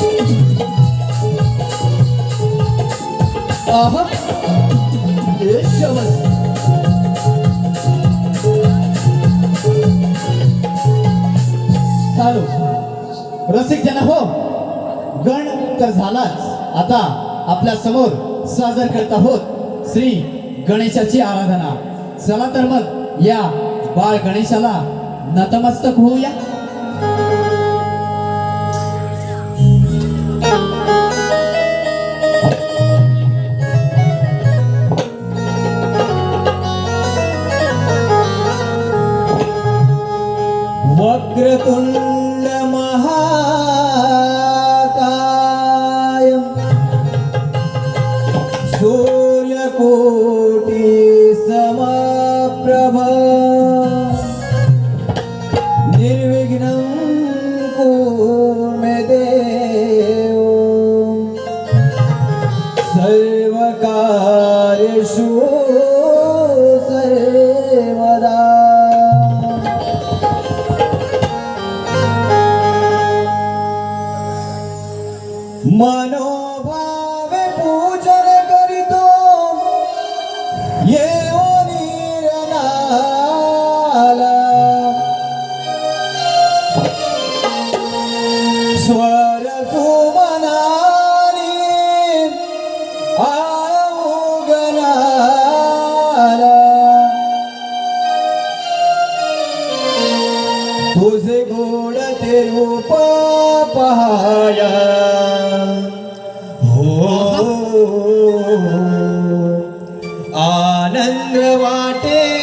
चालू. रसिक जन हो गण तर झालाच. आता आपल्यासमोर सादर करत आहोत श्री गणेशाची आराधना. चला तर मग या बाळ गणेशाला नतमस्तक होऊया. వక్రతుండ మహాకాయం. సూర్యకూ mana तुझे गोड ते रूप पहाया हो आनंद वाटे